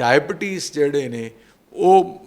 Diabetes ਜਿਹੜੇ ਨੇ, ਉਹ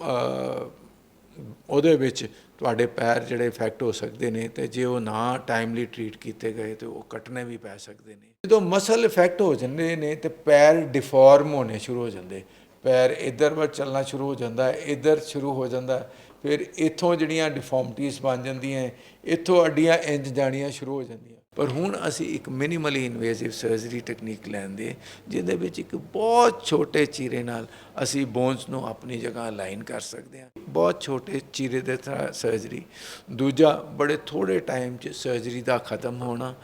ਉਹਦੇ ਵਿੱਚ ਤੁਹਾਡੇ ਪੈਰ ਜਿਹੜੇ ਇਫੈਕਟ ਹੋ ਸਕਦੇ ਨੇ ਤੇ ਜੇ ਉਹ ਨਾ ਟਾਈਮਲੀ ਟਰੀਟ ਕੀਤੇ ਗਏ ਤੇ ਉਹ ਕੱਟਣੇ ਵੀ ਪੈ ਸਕਦੇ ਨੇ। ਜਦੋਂ ਮਸਲ ਇਫੈਕਟ ਹੋ ਜਾਂਦੇ ਨੇ ਤੇ ਪੈਰ ਡਿਫਾਰਮ ਹੋਣੇ ਸ਼ੁਰੂ ਹੋ ਜਾਂਦੇ। ਪੈਰ ਇੱਧਰ ਵੱਲ ਚੱਲਣਾ ਸ਼ੁਰੂ ਹੋ ਜਾਂਦਾ ਹੈ ਇੱਧਰ ਸ਼ੁਰੂ ਹੋ ਜਾਂਦਾ, ਫਿਰ ਇੱਥੋਂ ਜਿਹੜੀਆਂ ਡਿਫਾਰਮਿਟੀਜ਼ ਬਣ ਜਾਂਦੀਆਂ, ਇੱਥੋਂ ਅੱਡੀਆਂ ਇੰਜ ਜਾਣੀਆਂ ਸ਼ੁਰੂ ਹੋ ਜਾਂਦੀਆਂ। ਪਰ ਹੁਣ ਅਸੀਂ ਇੱਕ ਮਿਨੀਮਲੀ ਇਨਵੇਸਿਵ ਸਰਜਰੀ ਟੈਕਨੀਕ ਲੈਂਦੇ ਜਿਹਦੇ ਵਿੱਚ ਇੱਕ ਬਹੁਤ ਛੋਟੇ ਚੀਰੇ ਨਾਲ ਅਸੀਂ ਬੋਨਸ ਨੂੰ ਆਪਣੀ ਜਗ੍ਹਾ ਅਲਾਈਨ ਕਰ ਸਕਦੇ ਹਾਂ। ਬਹੁਤ ਛੋਟੇ ਚੀਰੇ ਦੇ ਤਰ੍ਹਾਂ ਸਰਜਰੀ ਦੂਜਾ, ਬੜੇ ਥੋੜੇ ਟਾਈਮ 'ਚ ਸਰਜਰੀ ਦਾ ਖਤਮ ਹੋਣਾ।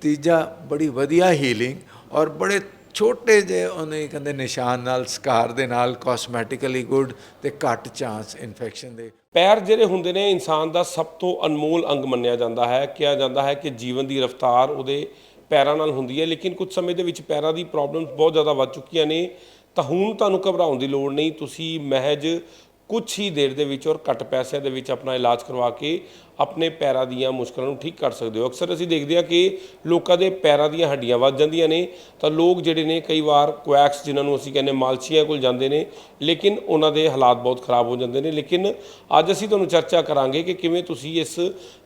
ਤੀਜਾ, ਬੜੀ ਵਧੀਆ ਹੀਲਿੰਗ ਔਰ ਬੜੇ ਛੋਟੇ ਜਿਹੇ ਉਹਨੇ ਕਹਿੰਦੇ ਨਿਸ਼ਾਨ ਨਾਲ, ਸਕਾਰ ਦੇ ਨਾਲ ਕਾਸਮੈਟਿਕਲੀ ਗੁੱਡ ਤੇ ਘੱਟ ਚਾਂਸ ਇਨਫੈਕਸ਼ਨ ਦੇ ਪੈਰ ਜਿਹੜੇ ਹੁੰਦੇ ਨੇ, ਇਨਸਾਨ ਦਾ ਸਭ ਤੋਂ ਅਨਮੋਲ ਅੰਗ ਮੰਨਿਆ ਜਾਂਦਾ ਹੈ। ਕਿਹਾ ਜਾਂਦਾ ਹੈ ਕਿ ਜੀਵਨ ਦੀ ਰਫ਼ਤਾਰ ਉਹਦੇ ਪੈਰਾਂ ਨਾਲ ਹੁੰਦੀ ਹੈ, ਲੇਕਿਨ ਕੁਝ ਸਮੇਂ ਦੇ ਵਿੱਚ ਪੈਰਾਂ ਦੀ ਪ੍ਰੋਬਲਮਸ ਬਹੁਤ ਜ਼ਿਆਦਾ ਵੱਧ ਚੁੱਕੀਆਂ ਨੇ। ਤਾਂ ਹੁਣ ਤੁਹਾਨੂੰ ਘਬਰਾਉਣ ਦੀ ਲੋੜ ਨਹੀਂ, ਤੁਸੀਂ ਮਹਿਜ ਕੁਝ ਹੀ ਦੇਰ ਦੇ ਵਿੱਚ ਔਰ ਘੱਟ ਪੈਸਿਆਂ ਦੇ ਵਿੱਚ ਆਪਣਾ ਇਲਾਜ ਕਰਵਾ ਕੇ ਆਪਣੇ ਪੈਰਾਂ ਦੀਆਂ ਮੁਸ਼ਕਲਾਂ ਨੂੰ ਠੀਕ ਕਰ ਸਕਦੇ ਹੋ। ਅਕਸਰ ਅਸੀਂ ਦੇਖਦੇ ਹਾਂ ਕਿ ਲੋਕਾਂ ਦੇ ਪੈਰਾਂ ਦੀਆਂ ਹੱਡੀਆਂ ਵੱਧ ਜਾਂਦੀਆਂ ਨੇ, ਤਾਂ ਲੋਕ ਜਿਹੜੇ ਨੇ ਕਈ ਵਾਰ ਕੁਐਕਸ ਜਿਨ੍ਹਾਂ ਨੂੰ ਅਸੀਂ ਕਹਿੰਦੇ ਮਾਲਸ਼ੀਆਂ ਕੋਲ ਜਾਂਦੇ ਨੇ, ਲੇਕਿਨ ਉਹਨਾਂ ਦੇ ਹਾਲਾਤ ਬਹੁਤ ਖਰਾਬ ਹੋ ਜਾਂਦੇ ਨੇ। ਲੇਕਿਨ ਅੱਜ ਅਸੀਂ ਤੁਹਾਨੂੰ ਚਰਚਾ ਕਰਾਂਗੇ ਕਿ ਕਿਵੇਂ ਤੁਸੀਂ ਇਸ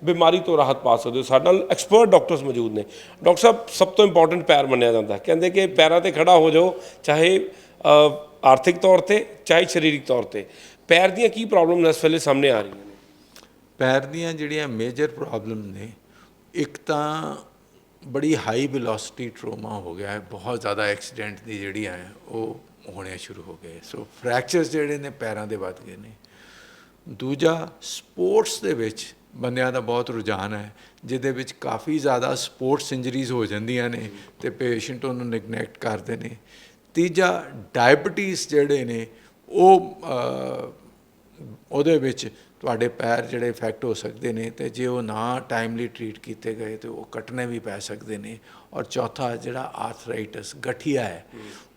ਬਿਮਾਰੀ ਤੋਂ ਰਾਹਤ ਪਾ ਸਕਦੇ ਹੋ। ਸਾਡੇ ਨਾਲ ਐਕਸਪਰਟ ਡਾਕਟਰਸ ਮੌਜੂਦ ਨੇ। ਡਾਕਟਰ ਸਾਹਿਬ, ਸਭ ਤੋਂ ਇੰਪੋਰਟੈਂਟ ਪੈਰ ਮੰਨਿਆ ਜਾਂਦਾ। ਕਹਿੰਦੇ ਕਿ ਪੈਰਾਂ ਤੇ ਖੜਾ ਹੋ ਜਾਓ, ਚਾਹੇ ਆਰਥਿਕ ਤੌਰ ਤੇ ਚਾਹੇ ਸਰੀਰਕ ਤੌਰ ਤੇ ਪੈਰ ਦੀਆਂ ਕੀ ਪ੍ਰੋਬਲਮ ਇਸ ਵੇਲੇ ਸਾਹਮਣੇ ਆ ਰਹੀਆਂ ਨੇ ਪੈਰ ਦੀਆਂ ਜਿਹੜੀਆਂ ਮੇਜਰ ਪ੍ਰੋਬਲਮ ਨੇ ਇੱਕ ਤਾਂ ਬੜੀ ਹਾਈ ਵੈਲੋਸਿਟੀ ਟਰੋਮਾ ਹੋ ਗਿਆ ਹੈ ਬਹੁਤ ਜ਼ਿਆਦਾ ਐਕਸੀਡੈਂਟ ਦੀ ਜਿਹੜੀ ਹੈ ਉਹ ਹੋਣੇ ਸ਼ੁਰੂ ਹੋ ਗਏ ਸੋ ਫ੍ਰੈਕਚਰਸ ਜਿਹੜੇ ਨੇ ਪੈਰਾਂ ਦੇ ਵੱਧ ਗਏ ਨੇ ਦੂਜਾ ਸਪੋਰਟਸ ਦੇ ਵਿੱਚ ਬੰਦਿਆਂ ਦਾ ਬਹੁਤ ਰੁਝਾਨ ਹੈ ਜਿਹਦੇ ਵਿੱਚ ਕਾਫੀ ਜ਼ਿਆਦਾ ਸਪੋਰਟਸ ਇੰਜਰੀਜ਼ ਹੋ ਜਾਂਦੀਆਂ ਨੇ ਤੇ ਪੇਸ਼ੈਂਟ ਉਹਨੂੰ ਨਿਗਨੈਕਟ ਕਰਦੇ ਨੇ ਤੀਜਾ ਡਾਇਬਟੀਜ਼ ਜਿਹੜੇ ਨੇ, ਉਹ ਉਹਦੇ ਵਿੱਚ ਤੁਹਾਡੇ ਪੈਰ ਜਿਹੜੇ ਇਫੈਕਟ ਹੋ ਸਕਦੇ ਨੇ ਤੇ ਜੇ ਉਹ ਨਾ ਟਾਈਮਲੀ ਟਰੀਟ ਕੀਤੇ ਗਏ ਤੇ ਉਹ ਕੱਟਣੇ ਵੀ ਪੈ ਸਕਦੇ ਨੇ। ਔਰ ਚੌਥਾ ਜਿਹੜਾ ਆਰਥਰਾਈਟਸ ਗਠੀਆ ਹੈ,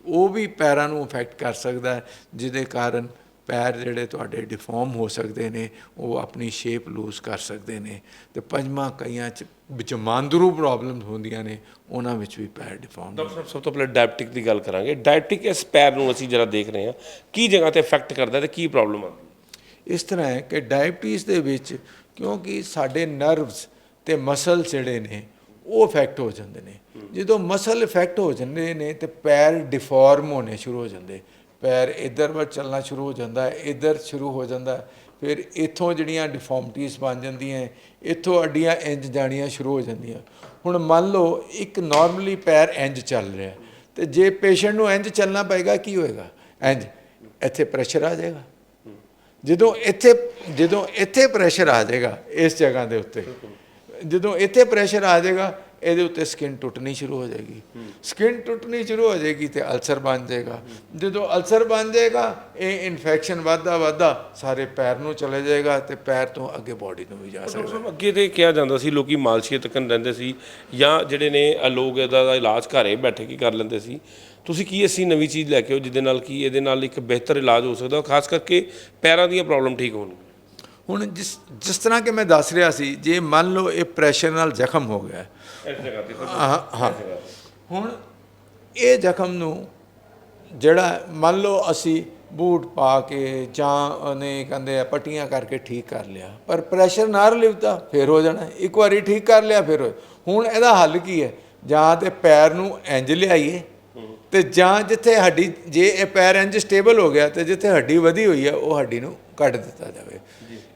ਉਹ ਵੀ ਪੈਰਾਂ ਨੂੰ ਇਫੈਕਟ ਕਰ ਸਕਦਾ ਹੈ, ਜਿਹਦੇ ਕਾਰਨ ਪੈਰ ਜਿਹੜੇ ਤੁਹਾਡੇ ਡਿਫਾਰਮ ਹੋ ਸਕਦੇ ਨੇ ਉਹ ਆਪਣੀ ਸ਼ੇਪ ਲੂਜ਼ ਕਰ ਸਕਦੇ ਨੇ। ਤੇ ਪੰਜਵਾਂ ਕਈਆਂ ਚ ਵਿੱਚ ਮਾਂਦਰੂ ਪ੍ਰੋਬਲਮਸ ਹੁੰਦੀਆਂ ਨੇ ਉਹਨਾਂ ਵਿੱਚ ਵੀ ਪੈਰ ਡਿਫਾਰਮ ਡਾਕਟਰ ਸਾਹਿਬ ਸਭ ਤੋਂ ਪਹਿਲਾਂ ਡਾਇਬਟਿਕ ਦੀ ਗੱਲ ਕਰਾਂਗੇ। ਡਾਇਬਟਿਕ ਇਸ ਪੈਰ ਨੂੰ ਅਸੀਂ ਜਿਹੜਾ ਦੇਖ ਰਹੇ ਹਾਂ ਕੀ ਜਗ੍ਹਾ ਤੇ ਇਫੈਕਟ ਕਰਦਾ ਤੇ ਕੀ ਪ੍ਰੋਬਲਮ ਆਉਂਦੀ ਇਸ ਤਰ੍ਹਾਂ ਹੈ ਕਿ ਡਾਇਬੀਟੀਜ਼ ਦੇ ਵਿੱਚ ਕਿਉਂਕਿ ਸਾਡੇ ਨਰਵਸ ਤੇ ਮਸਲ ਜਿਹੜੇ ਨੇ ਉਹ ਇਫੈਕਟ ਹੋ ਜਾਂਦੇ ਨੇ। ਜਦੋਂ ਮਸਲ ਇਫੈਕਟ ਹੋ ਜਾਂਦੇ ਨੇ ਤੇ ਪੈਰ ਡਿਫਾਰਮ ਹੋਣੇ ਸ਼ੁਰੂ ਹੋ ਜਾਂਦੇ। ਪੈਰ ਇੱਧਰ ਵੱਲ ਚੱਲਣਾ ਸ਼ੁਰੂ ਹੋ ਜਾਂਦਾ ਹੈ, ਇੱਧਰ ਸ਼ੁਰੂ ਹੋ ਜਾਂਦਾ ਹੈ। ਫਿਰ ਇੱਥੋਂ ਜਿਹੜੀਆਂ ਡਿਫਾਰਮਿਟੀਜ਼ ਬਣ ਜਾਂਦੀਆਂ ਇੱਥੋਂ ਅੱਡੀਆਂ ਇੰਜ ਜਾਣੀਆਂ ਸ਼ੁਰੂ ਹੋ ਜਾਂਦੀਆਂ ਹੁਣ ਮੰਨ ਲਓ ਇੱਕ ਨਾਰਮਲੀ ਪੈਰ ਇੰਜ ਚੱਲ ਰਿਹਾ ਤੇ ਜੇ ਪੇਸ਼ੈਂਟ ਨੂੰ ਇੰਜ ਚੱਲਣਾ ਪਏਗਾ, ਕੀ ਹੋਏਗਾ? ਇੰਜ, ਇੱਥੇ ਪ੍ਰੈਸ਼ਰ ਆ ਜਾਏਗਾ। ਜਦੋਂ ਇੱਥੇ ਜਦੋਂ ਇੱਥੇ ਪ੍ਰੈਸ਼ਰ ਆ ਜਾਏਗਾ ਇਸ ਜਗ੍ਹਾ ਦੇ ਉੱਤੇ, ਜਦੋਂ ਇੱਥੇ ਪ੍ਰੈਸ਼ਰ ਆ ਜਾਏਗਾ ਇਹਦੇ ਉੱਤੇ ਸਕਿਨ ਟੁੱਟਣੀ ਸ਼ੁਰੂ ਹੋ ਜਾਏਗੀ। ਸਕਿਨ ਟੁੱਟਣੀ ਸ਼ੁਰੂ ਹੋ ਜਾਏਗੀ ਤੇ ਅਲਸਰ ਬਣ ਜਾਏਗਾ। ਜਦੋਂ ਅਲਸਰ ਬਣ ਜਾਏਗਾ ਇਹ ਇਨਫੈਕਸ਼ਨ ਵੱਧਦਾ ਵੱਧਦਾ ਸਾਰੇ ਪੈਰ ਨੂੰ ਚਲੇ ਜਾਏਗਾ ਤੇ ਪੈਰ ਤੋਂ ਅੱਗੇ ਬਾਡੀ ਨੂੰ ਵੀ ਜਾ ਸਕਦਾ। ਅੱਗੇ ਤੇ ਕਿਹਾ ਜਾਂਦਾ ਸੀ ਲੋਕੀ ਮਾਲਸ਼ੀਆ ਤੱਕਨ ਰਹਿੰਦੇ ਸੀ ਜਾਂ ਜਿਹੜੇ ਨੇ ਲੋਕ ਇਹਦਾ ਇਲਾਜ ਘਰੇ ਬੈਠੇ ਕੀ ਕਰ ਲੈਂਦੇ ਸੀ। ਤੁਸੀਂ ਕੀ ਅਸੀਂ ਨਵੀਂ ਚੀਜ਼ ਲੈ ਕੇ ਆਓ ਜਿਹਦੇ ਨਾਲ ਕੀ ਇਹਦੇ ਨਾਲ ਇੱਕ ਬਿਹਤਰ ਇਲਾਜ ਹੋ ਸਕਦਾ ਖਾਸ ਕਰਕੇ ਪੈਰਾਂ ਦੀਆਂ ਪ੍ਰੋਬਲਮ ਠੀਕ ਹੋਣਗੀਆਂ ਹੁਣ ਜਿਸ ਜਿਸ ਤਰ੍ਹਾਂ ਕਿ ਮੈਂ ਦੱਸ ਰਿਹਾ ਸੀ ਜੇ ਮੰਨ ਲਓ ਇਹ ਪ੍ਰੈਸ਼ਰ ਨਾਲ ਜ਼ਖਮ ਹੋ ਗਿਆ ਇਸ ਜਗ੍ਹਾ ਤੇ ਹਾਂ ਹਾਂ। ਹੁਣ ਇਹ ਜ਼ਖਮ ਨੂੰ ਜਿਹੜਾ ਮੰਨ ਲਓ ਅਸੀਂ ਬੂਟ ਪਾ ਕੇ ਜਾਂ ਉਹਨੇ ਕਹਿੰਦੇ ਆ ਪੱਟੀਆਂ ਕਰਕੇ ਠੀਕ ਕਰ ਲਿਆ ਪਰ ਪ੍ਰੈਸ਼ਰ ਨਾ ਰਿਲੀਵ ਫਿਰ ਹੋ ਜਾਣਾ ਇੱਕ ਵਾਰੀ ਠੀਕ ਕਰ ਲਿਆ ਫਿਰ ਹੁਣ ਇਹਦਾ ਹੱਲ ਕੀ ਹੈ? ਜਾਂ ਤੇ ਪੈਰ ਨੂੰ ਇੰਜ ਲਿਆਈਏ ਤੇ ਜਾਂ ਜਿੱਥੇ ਹੱਡੀ ਜੇ ਇਹ ਪੈਰ ਇੰਜ ਸਟੇਬਲ ਹੋ ਗਿਆ ਤੇ ਜਿੱਥੇ ਹੱਡੀ ਵਧੀ ਹੋਈ ਹੈ ਉਹ ਹੱਡੀ ਨੂੰ ਕੱਢ ਦਿੱਤਾ ਜਾਵੇ।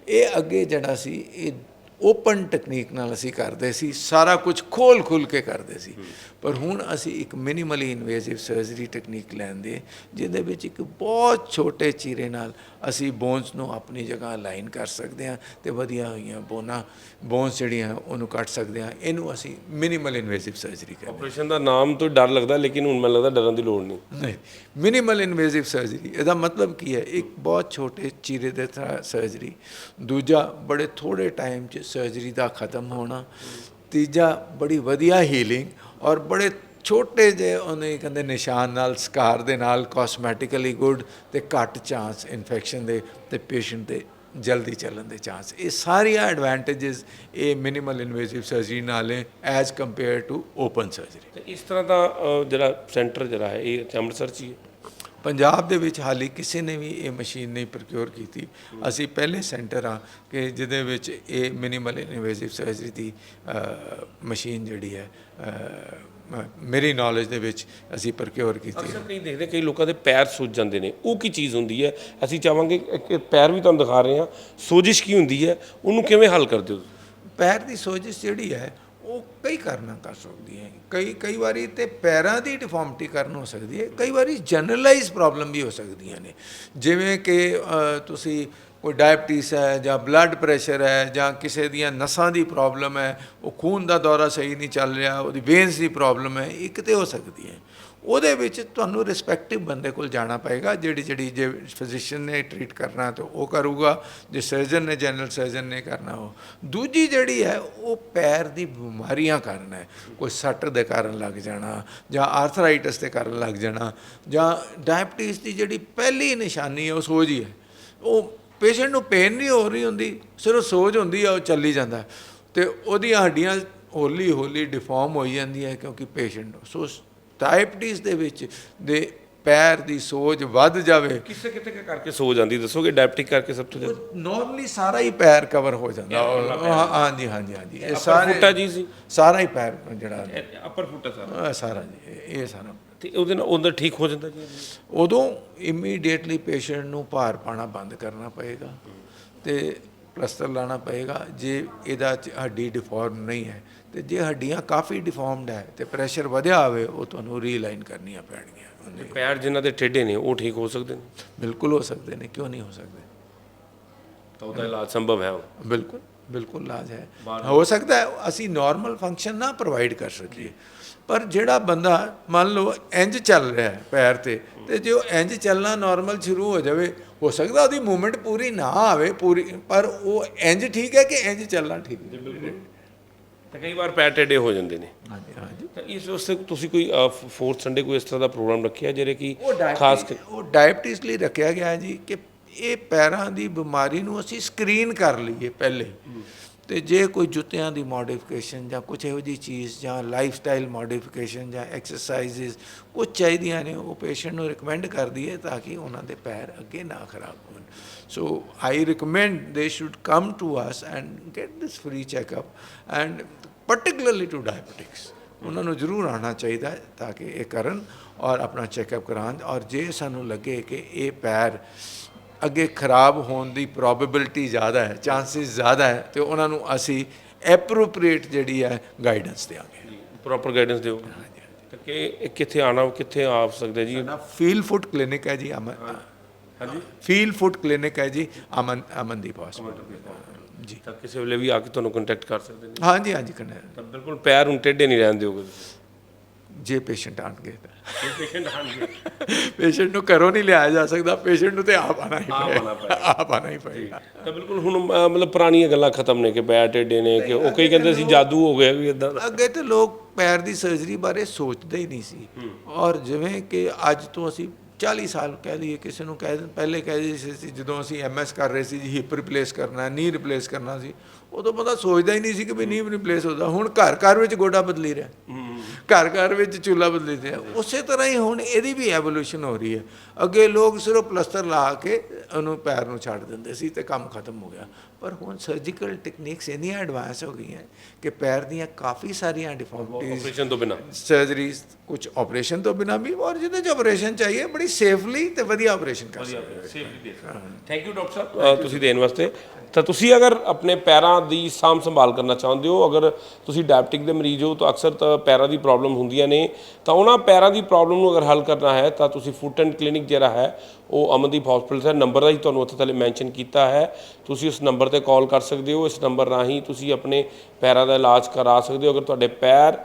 ਇਹ ਅੱਗੇ ਜਿਹੜਾ ਸੀ ਇਹ ਓਪਨ ਟੈਕਨੀਕ ਨਾਲ ਅਸੀਂ ਕਰਦੇ ਸੀ ਸਾਰਾ ਕੁਝ ਖੋਲ ਖੁੱਲ ਕੇ ਕਰਦੇ ਸੀ। ਪਰ ਹੁਣ ਅਸੀਂ ਇੱਕ ਮਿਨੀਮਲੀ ਇਨਵੇਸਿਵ ਸਰਜਰੀ ਟੈਕਨੀਕ ਲੈਂਦੇ ਜਿਹਦੇ ਵਿੱਚ ਇੱਕ ਬਹੁਤ ਛੋਟੇ ਚੀਰੇ ਨਾਲ ਅਸੀਂ ਬੋਨਸ ਨੂੰ ਆਪਣੀ ਜਗ੍ਹਾ ਅਲਾਈਨ ਕਰ ਸਕਦੇ ਹਾਂ ਤੇ ਵਧੀਆ ਹੋਈਆਂ ਬੋਨਾ ਬੋਨਸ ਜਿਹੜੀਆਂ ਉਹਨੂੰ ਕੱਟ ਸਕਦੇ ਹਾਂ। ਇਹਨੂੰ ਅਸੀਂ ਮਿਨੀਮਲ ਇਨਵੇਸਿਵ ਸਰਜਰੀ ਕਹਿੰਦੇ ਆਪਰੇਸ਼ਨ ਦਾ ਨਾਮ ਤੋਂ ਡਰ ਲੱਗਦਾ ਲੇਕਿਨ ਹੁਣ ਮੈਨੂੰ ਲੱਗਦਾ ਡਰਨ ਦੀ ਲੋੜ ਨਹੀਂ। ਨਹੀਂ ਮਿਨੀਮਲ ਇਨਵੇਸਿਵ ਸਰਜਰੀ ਇਹਦਾ ਮਤਲਬ ਕੀ ਹੈ? ਇੱਕ ਬਹੁਤ ਛੋਟੇ ਚੀਰੇ ਦੇ ਤਰ੍ਹਾਂ ਸਰਜਰੀ ਦੂਜਾ ਬੜੇ ਥੋੜੇ ਟਾਈਮ 'ਚ ਸਰਜਰੀ ਦਾ ਖਤਮ ਹੋਣਾ। ਤੀਜਾ, ਬੜੀ ਵਧੀਆ ਹੀਲਿੰਗ ਔਰ ਬੜੇ ਛੋਟੇ ਜਿਹੇ ਉਹਨੇ ਕਹਿੰਦੇ ਨਿਸ਼ਾਨ ਨਾਲ, ਸਕਾਰ ਦੇ ਨਾਲ ਕਾਸਮੈਟਿਕਲੀ ਗੁੱਡ ਤੇ ਘੱਟ ਚਾਂਸ ਇਨਫੈਕਸ਼ਨ ਦੇ ਤੇ ਪੇਸ਼ੈਂਟ ਦੇ ਜਲਦੀ ਚੱਲਣ ਦੇ ਚਾਂਸ ਇਹ ਸਾਰੀਆਂ ਐਡਵਾਂਟੇजेस ਇਹ ਮਿਨੀਮਲ ਇਨਵੇਸਿਵ ਸਰਜਰੀ ਨਾਲ ਹੈ as compare to open surgery ਤੇ ਇਸ ਤਰ੍ਹਾਂ ਦਾ ਜਿਹੜਾ ਸੈਂਟਰ ਜਿਹੜਾ ਹੈ, ਇਹ ਅੰਮ੍ਰਿਤਸਰ 'ਚ ਹੀ ਹੈ? ਪੰਜਾਬ ਦੇ ਵਿੱਚ ਹਾਲੇ ਕਿਸੇ ਨੇ ਵੀ ਇਹ ਮਸ਼ੀਨ ਨਹੀਂ ਪ੍ਰੋਕਿਉਰ ਕੀਤੀ। ਅਸੀਂ ਪਹਿਲੇ ਸੈਂਟਰ ਆ ਕਿ ਜਿਹਦੇ ਵਿੱਚ ਇਹ ਮਿਨੀਮਲ ਇਨਵੇਸਿਵ ਸਰਜਰੀ ਦੀ ਮਸ਼ੀਨ ਜਿਹੜੀ ਹੈ ਮੇਰੀ ਨੌਲੇਜ ਦੇ ਵਿੱਚ ਅਸੀਂ ਪ੍ਰੋਕਿਉਰ ਕੀਤੀ ਹੈ। ਅਕਸਰ ਕਈ ਦੇਖਦੇ ਕਈ ਲੋਕਾਂ ਦੇ ਪੈਰ ਸੁੱਜ ਜਾਂਦੇ ਨੇ। ਉਹ ਕੀ ਚੀਜ਼ ਹੁੰਦੀ ਹੈ? ਅਸੀਂ ਚਾਹਾਂਗੇ ਪੈਰ ਵੀ ਤੁਹਾਨੂੰ ਦਿਖਾ ਰਹੇ ਹਾਂ। ਸੋਜਿਸ਼ ਕੀ ਹੁੰਦੀ ਹੈ? ਉਹਨੂੰ ਕਿਵੇਂ ਹੱਲ ਕਰਦੇ ਹੋ ਪੈਰ ਦੀ ਸੋਜਿਸ਼ ਜਿਹੜੀ ਹੈ ਉਹ ਕਈ ਕਾਰਨਾਂ ਕਰ ਸਕਦੀ ਹੈ। ਕਈ ਕਈ ਵਾਰੀ ਤੇ ਪੈਰਾਂ ਦੀ ਡਿਫਾਰਮਿਟੀ ਕਾਰਨ ਹੋ ਸਕਦੀ ਹੈ। ਕਈ ਵਾਰੀ ਜਨਰਲਾਈਜ਼ ਪ੍ਰੋਬਲਮ ਵੀ ਹੋ ਸਕਦੀਆਂ ਨੇ। ਜਿਵੇਂ ਕਿ ਤੁਸੀਂ ਕੋਈ ਡਾਇਬਟੀਸ ਹੈ ਜਾਂ ਬਲੱਡ ਪ੍ਰੈਸ਼ਰ ਹੈ ਜਾਂ ਕਿਸੇ ਦੀਆਂ ਨਸਾਂ ਦੀ ਪ੍ਰੋਬਲਮ ਹੈ, ਉਹ ਖੂਨ ਦਾ ਦੌਰਾ ਸਹੀ ਨਹੀਂ ਚੱਲ ਰਿਹਾ, ਉਹਦੀ ਵੇਨਸ ਦੀ ਪ੍ਰੋਬਲਮ ਹੈ, ਇੱਕ ਤੇ ਹੋ ਸਕਦੀ ਹੈ। ਉਹਦੇ ਵਿੱਚ ਤੁਹਾਨੂੰ ਰਿਸਪੈਕਟਿਵ ਬੰਦੇ ਕੋਲ ਜਾਣਾ ਪਏਗਾ, ਜਿਹੜੀ ਜਿਹੜੀ ਜੇ ਫਿਜ਼ੀਸ਼ੀਅਨ ਨੇ ਟ੍ਰੀਟ ਕਰਨਾ ਤਾਂ ਉਹ ਕਰੂਗਾ, ਜੇ ਸਰਜਨ ਨੇ ਜਨਰਲ ਸਰਜਨ ਨੇ ਕਰਨਾ ਉਹ। ਦੂਜੀ ਜਿਹੜੀ ਹੈ, ਉਹ ਪੈਰ ਦੀ ਬਿਮਾਰੀਆਂ ਕਾਰਨ ਹੈ। ਕੋਈ ਸੱਟ ਦੇ ਕਾਰਨ ਲੱਗ ਜਾਣਾ, ਜਾਂ ਆਰਥਰਾਈਟਿਸ ਦੇ ਕਾਰਨ ਲੱਗ ਜਾਣਾ, ਜਾਂ ਡਾਇਬਟੀਜ਼ ਦੀ ਜਿਹੜੀ ਪਹਿਲੀ ਨਿਸ਼ਾਨੀ ਹੈ, ਉਹ ਸੋਜ ਹੀ ਹੈ। ਉਹ ਪੇਸ਼ੈਂਟ ਨੂੰ ਪੇਨ ਨਹੀਂ ਹੋ ਰਹੀ ਹੁੰਦੀ, ਸਿਰਫ ਸੋਜ ਹੁੰਦੀ ਆ, ਉਹ ਚੱਲੀ ਜਾਂਦਾ। ਤੇ ਉਹਦੀਆਂ ਹੱਡੀਆਂ ਹੌਲੀ ਹੌਲੀ ਡਿਫਾਰਮ ਹੋਈ ਜਾਂਦੀਆਂ ਕਿਉਂਕਿ ਪੇਸ਼ੈਂਟ ਸੋ ਡਾਇਬਟੀਸ ਦੇ ਵਿੱਚ ਦੇ ਪੈਰ ਦੀ ਸੋਜ ਵੱਧ ਜਾਵੇ। ਕਿਸੇ ਕਿਤੇ ਕਰਕੇ ਸੋ ਜਾਂਦੀ? ਦੱਸੋਗੇ ਡਾਇਬਟਿਕ ਕਰਕੇ ਸਭ ਤੋਂ ਜ਼ਿਆਦਾ। ਨਾਰਮਲੀ ਸਾਰਾ ਹੀ ਪੈਰ ਕਵਰ ਹੋ ਜਾਂਦਾ। ਹਾਂਜੀ ਹਾਂਜੀ ਹਾਂਜੀ। ਇਹ ਸਾਰੇ ਫੁੱਟਾ ਜੀ ਸੀ ਸਾਰਾ ਹੀ ਪੈਰ ਜਿਹੜਾ ਅਪਰ ਫੁੱਟਾ ਸਾਰਾ। ਸਾਰਾ ਜੀ ਇਹ- ਸਾਰਾ। ਤੇ ਉਹਦੇ ਨਾਲ ਉਹਦਾ ਠੀਕ ਹੋ ਜਾਂਦਾ ਜੀ? ਉਦੋਂ ਇਮੀਡੀਏਟਲੀ ਪੇਸ਼ੈਂਟ ਨੂੰ ਭਾਰ ਪਾਣਾ ਬੰਦ ਕਰਨਾ ਪਏਗਾ ਤੇ ਪਲਸਟਰ ਲਾਣਾ ਪਏਗਾ। ਜੇ ਇਹਦਾ ਹੱਡੀ ਡਿਫਾਰਮ ਨਹੀਂ ਹੈ ਤੇ ਜੇ ਹੱਡੀਆਂ ਕਾਫੀ ਡਿਫਾਰਮਡ ਹੈ ਤੇ ਪ੍ਰੈਸ਼ਰ ਵਧਿਆ ਹੋਵੇ ਉਹ ਤੁਹਾਨੂੰ ਰੀਲਾਈਨ ਕਰਨੀਆਂ ਪੈਣਗੀਆਂ। ਤੇ ਪੈਰ ਜਿਨ੍ਹਾਂ ਦੇ ਟੇਢੇ ਨੇ ਉਹ ਠੀਕ ਹੋ ਸਕਦੇ ਨੇ? ਬਿਲਕੁਲ ਹੋ ਸਕਦੇ ਨੇ ਕਿਉਂ ਨਹੀਂ ਹੋ ਸਕਦੇ? ਤਾਂ ਉਹਦਾ ਇਲਾਜ ਸੰਭਵ ਹੈ ਬਿਲਕੁਲ ਬਿਲਕੁਲ ਇਲਾਜ ਹੈ। ਹੋ ਸਕਦਾ ਹੈ ਅਸੀਂ ਨਾਰਮਲ ਫੰਕਸ਼ਨ ਨਾ ਪ੍ਰੋਵਾਈਡ ਕਰ ਸਕੀਏ। ਪਰ ਜਿਹੜਾ ਬੰਦਾ ਮੰਨ ਲਓ ਇੰਜ ਚੱਲ ਰਿਹਾ ਹੈ ਪੈਰ ਤੇ ਤੇ ਜੇ ਉਹ ਇੰਜ ਚੱਲਣਾ ਨਾਰਮਲ ਸ਼ੁਰੂ ਹੋ ਜਾਵੇ ਹੋ ਸਕਦਾ ਉਹਦੀ ਮੂਵਮੈਂਟ ਪੂਰੀ ਨਾ ਆਵੇ ਪੂਰੀ ਪਰ ਉਹ ਇੰਜ ਠੀਕ ਹੈ ਕਿ ਇੰਜ ਚੱਲਣਾ ਠੀਕ ਹੈ? ਤਾਂ ਕਈ ਵਾਰ ਪੈਰ ਟੇਢੇ ਹੋ ਜਾਂਦੇ ਨੇ। ਹਾਂਜੀ ਹਾਂਜੀ। ਤਾਂ ਇਸ ਵਾਸਤੇ ਤੁਸੀਂ ਕੋਈ ਫੋਰਥ ਸੰਡੇ ਕੋਈ ਇਸ ਤਰ੍ਹਾਂ ਦਾ ਪ੍ਰੋਗਰਾਮ ਰੱਖਿਆ ਜਿਹੜੇ ਕਿ ਖਾਸ ਉਹ ਡਾਇਬਟੀਸ ਲਈ ਰੱਖਿਆ ਗਿਆ ਜੀ ਕਿ ਇਹ ਪੈਰਾਂ ਦੀ ਬਿਮਾਰੀ ਨੂੰ ਅਸੀਂ ਸਕਰੀਨ ਕਰ ਲਈਏ ਪਹਿਲੇ। ਤੇ ਜੇ ਕੋਈ ਜੁੱਤਿਆਂ ਦੀ ਮੋਡੀਫਿਕੇਸ਼ਨ ਜਾਂ ਕੁਝ ਇਹੋ ਜਿਹੀ ਚੀਜ਼ ਜਾਂ ਲਾਈਫ ਸਟਾਈਲ ਮੋਡੀਫਿਕੇਸ਼ਨ ਜਾਂ ਐਕਸਰਸਾਈਜ਼ਸ ਕੁਝ ਚਾਹੀਦੀਆਂ ਨੇ, ਉਹ ਪੇਸ਼ੈਂਟ ਨੂੰ ਰਿਕਮੈਂਡ ਕਰਦੀ ਹੈ ਤਾਂ ਕਿ ਉਹਨਾਂ ਦੇ ਪੈਰ ਅੱਗੇ ਨਾ ਖਰਾਬ ਹੋਣ। So I recommend they should come to us and get this free checkup and particularly to diabetics ਉਹਨਾਂ ਨੂੰ ਜ਼ਰੂਰ ਆਉਣਾ ਚਾਹੀਦਾ ਹੈ ਤਾਂ ਕਿ ਇਹ ਕਰਨ ਔਰ ਆਪਣਾ ਚੈੱਕਅਪ ਕਰਾਉਣ ਔਰ ਜੇ ਸਾਨੂੰ ਲੱਗੇ ਕਿ ਇਹ ਪੈਰ ਅੱਗੇ ਖਰਾਬ ਹੋਣ ਦੀ ਪ੍ਰੋਬੇਬਿਲਿਟੀ ਜ਼ਿਆਦਾ ਹੈ ਚਾਂਸਸ ਜ਼ਿਆਦਾ ਹੈ ਤੇ ਉਹਨਾਂ ਨੂੰ ਅਸੀਂ ਐਪਰੋਪ੍ਰੀਏਟ ਜਿਹੜੀ ਹੈ ਗਾਈਡੈਂਸ ਦੇਵਾਂਗੇ ਪ੍ਰੋਪਰ ਗਾਈਡੈਂਸ ਦਿਓ। ਕਿ ਕਿੱਥੇ ਆਣਾ ਕਿੱਥੇ ਆ ਸਕਦੇ ਜੀ? ਫੀਲ ਫੁੱਟ ਕਲੀਨਿਕ ਹੈ ਜੀ ਅਮਨ। ਹਾਂਜੀ। ਫੀਲ ਫੁੱਟ ਕਲੀਨਿਕ ਹੈ ਜੀ ਅਮਨ ਅਮਨਦੀਪ ਹਸਪੀਟਲ ਜੀ। ਤਾਂ ਕਿਸੇ ਵੇਲੇ ਵੀ ਆ ਕੇ ਤੁਹਾਨੂੰ ਕੰਟੈਕਟ ਕਰ ਸਕਦੇ ਨੇ। ਹਾਂਜੀ ਹਾਂਜੀ ਕਰਨਾ ਤਾਂ ਬਿਲਕੁਲ ਪੈਰ ਨੂੰ ਟੇਢੇ ਨਹੀਂ ਰਹਿਣ ਦਿਓਗੇ ਜੇ ਪੇਸ਼ੈਂਟ ਆਣਗੇ ਤਾਂ। ਪੇਸ਼ੈਂਟ ਹਾਂਜੀ ਪੇਸ਼ੈਂਟ ਨੂੰ ਘਰੋਂ ਨਹੀਂ ਲਿਆਇਆ ਜਾ ਸਕਦਾ ਪੇਸ਼ੈਂਟ ਨੂੰ ਤੇ ਆਪ ਆਣਾ ਹੀ ਪਏਗਾ। ਆਪ ਆਣਾ ਹੀ ਪਏਗਾ। ਤਾਂ ਬਿਲਕੁਲ ਹੁਣ ਮਤਲਬ ਪੁਰਾਣੀਆਂ ਗੱਲਾਂ ਖਤਮ ਨੇ ਕਿ ਪੈਰ ਟੇਢੇ ਨੇ ਕਿ ਉਹ ਕਈ ਕਹਿੰਦੇ ਸੀ ਜਾਦੂ ਹੋ ਗਿਆ ਵੀ ਇਦਾਂ ਅੱਗੇ ਤੇ ਲੋਕ ਪੈਰ ਦੀ ਸਰਜਰੀ ਬਾਰੇ ਸੋਚਦੇ ਹੀ ਨਹੀਂ ਸੀ। ਔਰ ਜਿਵੇਂ ਕਿ ਅੱਜ ਤੋਂ ਅਸੀਂ 40 ਸਾਲ ਕਹਿ ਲਈਏ ਕਿਸੇ ਨੂੰ ਕਹਿ ਪਹਿਲੇ ਕਹਿ ਦਿੰਦੇ ਸੀ ਜਦੋਂ ਅਸੀਂ ਐਮਐਸ ਕਰ ਰਹੇ ਸੀ ਜੀ ਹਿਪ ਰਿਪਲੇਸ ਕਰਨਾ ਨੀ ਰਿਪਲੇਸ ਕਰਨਾ ਸੀ ਉਦੋਂ ਬੰਦਾ ਸੋਚਦਾ ਹੀ ਨਹੀਂ ਸੀ ਕਿ ਵੀ ਨੀ ਰਿਪਲੇਸ ਹੁੰਦਾ ਹੁਣ ਘਰ ਘਰ ਵਿੱਚ ਗੋਡਾ ਬਦਲੀ ਰਿਹਾ। ਘਰ ਘਰ ਵਿੱਚ ਚੁੱਲਾ ਬਦਲੀ ਰਿਹਾ ਉਸੇ ਤਰ੍ਹਾਂ ਹੀ ਹੁਣ ਇਹਦੀ ਵੀ ਐਵੋਲੂਸ਼ਨ ਹੋ ਰਹੀ ਹੈ। ਅੱਗੇ ਲੋਕ ਸਿਰਫ ਪਲਸਟਰ ਲਾ ਕੇ ਉਹਨੂੰ ਪੈਰ ਨੂੰ ਛੱਡ ਦਿੰਦੇ ਸੀ ਤੇ ਕੰਮ ਖਤਮ ਹੋ ਗਿਆ। ਪਰ ਹੁਣ ਸਰਜੀਕਲ ਟੈਕਨੀਕਸ ਇੰਨੀਆਂ ਐਡਵਾਂਸ ਹੋ ਗਈਆਂ ਕਿ ਪੈਰ ਦੀਆਂ ਕਾਫੀ ਸਾਰੀਆਂ ਡਿਫਾਰਮਿਟੀਜ਼ ਆਪਰੇਸ਼ਨ ਤੋਂ ਬਿਨਾ। ਸਰਜਰੀਜ਼ ਕੁਝ ਆਪਰੇਸ਼ਨ ਤੋਂ ਬਿਨਾ ਵੀ ਔਰ ਜਿਹਦੇ ਚ ਆਪਰੇਸ਼ਨ ਚਾਹੀਏ ਬੜੀ ਸੇਫਲੀ ਤੇ ਵਧੀਆ ਆਪਰੇਸ਼ਨ ਕਰ ਸਕਦੇ ਥੈਂਕ ਯੂ ਡਾਕਟਰ ਸਾਹਿਬ ਤੁਸੀਂ ਦੇਣ ਵਾਸਤੇ। ਤਾਂ ਤੁਸੀਂ ਅਗਰ ਆਪਣੇ ਪੈਰਾਂ ਦੀ ਸਾਂਭ ਸੰਭਾਲ ਕਰਨਾ ਚਾਹੁੰਦੇ ਹੋ ਅਗਰ ਤੁਸੀਂ ਡਾਇਬਟਿਕ ਦੇ ਮਰੀਜ਼ ਹੋ ਤਾਂ ਅਕਸਰ ਤਾਂ ਪੈਰਾਂ ਦੀ ਪ੍ਰੋਬਲਮ ਹੁੰਦੀਆਂ ਨੇ, ਤਾਂ ਉਹਨਾਂ ਪੈਰਾਂ ਦੀ ਪ੍ਰੋਬਲਮ ਨੂੰ ਅਗਰ ਹੱਲ ਕਰਨਾ ਹੈ, ਤਾਂ ਤੁਸੀਂ ਫੁੱਟ ਐਂਡ ਕਲੀਨਿਕ ਜਿਹੜਾ ਹੈ, ਉਹ ਅਮਨਦੀਪ ਹਸਪੀਟਲ ਹੈ ਨੰਬਰ ਦਾ ਹੀ ਤੁਹਾਨੂੰ ਉੱਥੇ ਥੱਲੇ ਮੈਂਸ਼ਨ ਕੀਤਾ ਹੈ। ਤੁਸੀਂ ਉਸ ਨੰਬਰ ਤੇ ਕਾਲ ਕਰ ਸਕਦੇ ਹੋ, ਇਸ ਨੰਬਰ ਰਾਹੀਂ ਤੁਸੀਂ ਆਪਣੇ ਪੈਰਾਂ ਦਾ ਇਲਾਜ ਕਰਾ ਸਕਦੇ ਹੋ। ਅਗਰ ਤੁਹਾਡੇ ਪੈਰ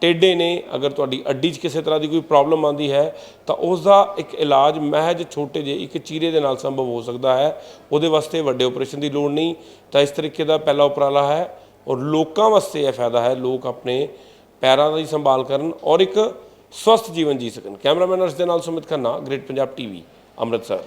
ਟੇਢੇ ਨੇ, ਅਗਰ ਤੁਹਾਡੀ ਅੱਡੀ 'ਚ ਕਿਸੇ ਤਰ੍ਹਾਂ ਦੀ ਕੋਈ ਪ੍ਰੋਬਲਮ ਆਂਦੀ ਹੈ, ਤਾਂ ਉਸ ਦਾ ਇੱਕ ਇਲਾਜ ਮਹਿਜ ਛੋਟੇ ਜਿਹੇ, ਇੱਕ ਚੀਰੇ ਦੇ ਨਾਲ ਸੰਭਵ ਹੋ ਸਕਦਾ ਹੈ। ਉਹਦੇ ਵਾਸਤੇ ਵੱਡੇ ਆਪਰੇਸ਼ਨ ਦੀ ਲੋੜ ਨਹੀਂ। ਤਾਂ ਇਸ ਤਰੀਕੇ ਦਾ ਪਹਿਲਾ ਉਪਰਾਲਾ ਹੈ ਔਰ ਲੋਕਾਂ ਵਾਸਤੇ ਇਹ ਫਾਇਦਾ ਹੈ। ਲੋਕ ਆਪਣੇ ਪੈਰਾਂ ਦੀ ਸੰਭਾਲ ਕਰਨ ਔਰ ਇੱਕ ਸਵਸਥ ਜੀਵਨ ਜੀ ਸਕਣ। ਕੈਮਰਾਮੈਨ ਅਰਸ਼ ਦੇ ਨਾਲ ਸੁਮਿਤ ਖੰਨਾ ਗ੍ਰੇਟ ਪੰਜਾਬ ਟੀਵੀ ਅੰਮ੍ਰਿਤਸਰ।